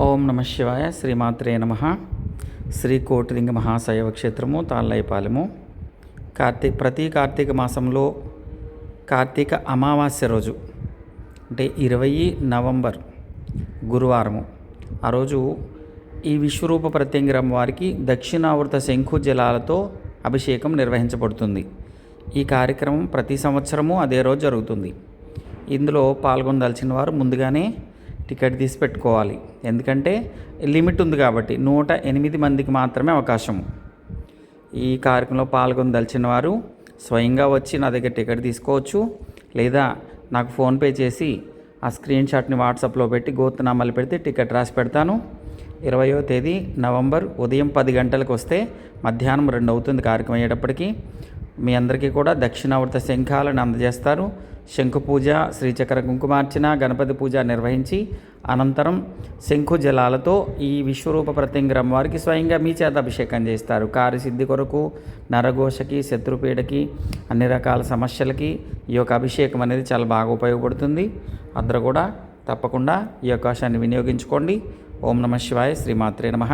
ఓం నమ శివాయ శ్రీమాత్రే నమ. శ్రీ కోటిలింగ మహాశైవ క్షేత్రము తాళ్ళైపాలెము కార్తీక ప్రతి కార్తీక మాసంలో కార్తీక అమావాస్య రోజు అంటే ఇరవై నవంబర్ గురువారము. ఆ రోజు ఈ విశ్వరూప ప్రత్యంగిరం వారికి దక్షిణావృత శంఖు జలాలతో అభిషేకం నిర్వహించబడుతుంది. ఈ కార్యక్రమం ప్రతి సంవత్సరము అదే రోజు జరుగుతుంది. ఇందులో పాల్గొనదలిచిన వారు ముందుగానే టికెట్ తీసి పెట్టుకోవాలి. ఎందుకంటే లిమిట్ ఉంది కాబట్టి నూట ఎనిమిది మందికి మాత్రమే అవకాశం. ఈ కార్యక్రమంలో పాల్గొనదలిచిన వారు స్వయంగా వచ్చి నా దగ్గర టికెట్ తీసుకోవచ్చు. లేదా నాకు ఫోన్పే చేసి ఆ స్క్రీన్ షాట్ని వాట్సాప్లో పెట్టి గోతునామాలు పెడితే టికెట్ రాసి పెడతాను. ఇరవయో తేదీ నవంబర్ ఉదయం పది గంటలకు వస్తే మధ్యాహ్నం రెండు అవుతుంది కార్యక్రమం అయ్యేటప్పటికి. మీ అందరికీ కూడా దక్షిణావర్త శంఖాలను అందజేస్తారు. శంఖు పూజ శ్రీచక్ర కుంకుమార్చన గణపతి పూజ నిర్వహించి అనంతరం శంఖు జలాలతో ఈ విశ్వరూప ప్రత్యంగరం వారికి స్వయంగా మీ చేత అభిషేకం చేస్తారు. కార్యసిద్ధి కొరకు నరఘోషకి శత్రుపీడకి అన్ని రకాల సమస్యలకి ఈ యొక్క అభిషేకం అనేది చాలా బాగా ఉపయోగపడుతుంది. అందరూ కూడా తప్పకుండా ఈ అవకాశాన్ని వినియోగించుకోండి. ఓం నమ శివాయ శ్రీమాత్రే నమ.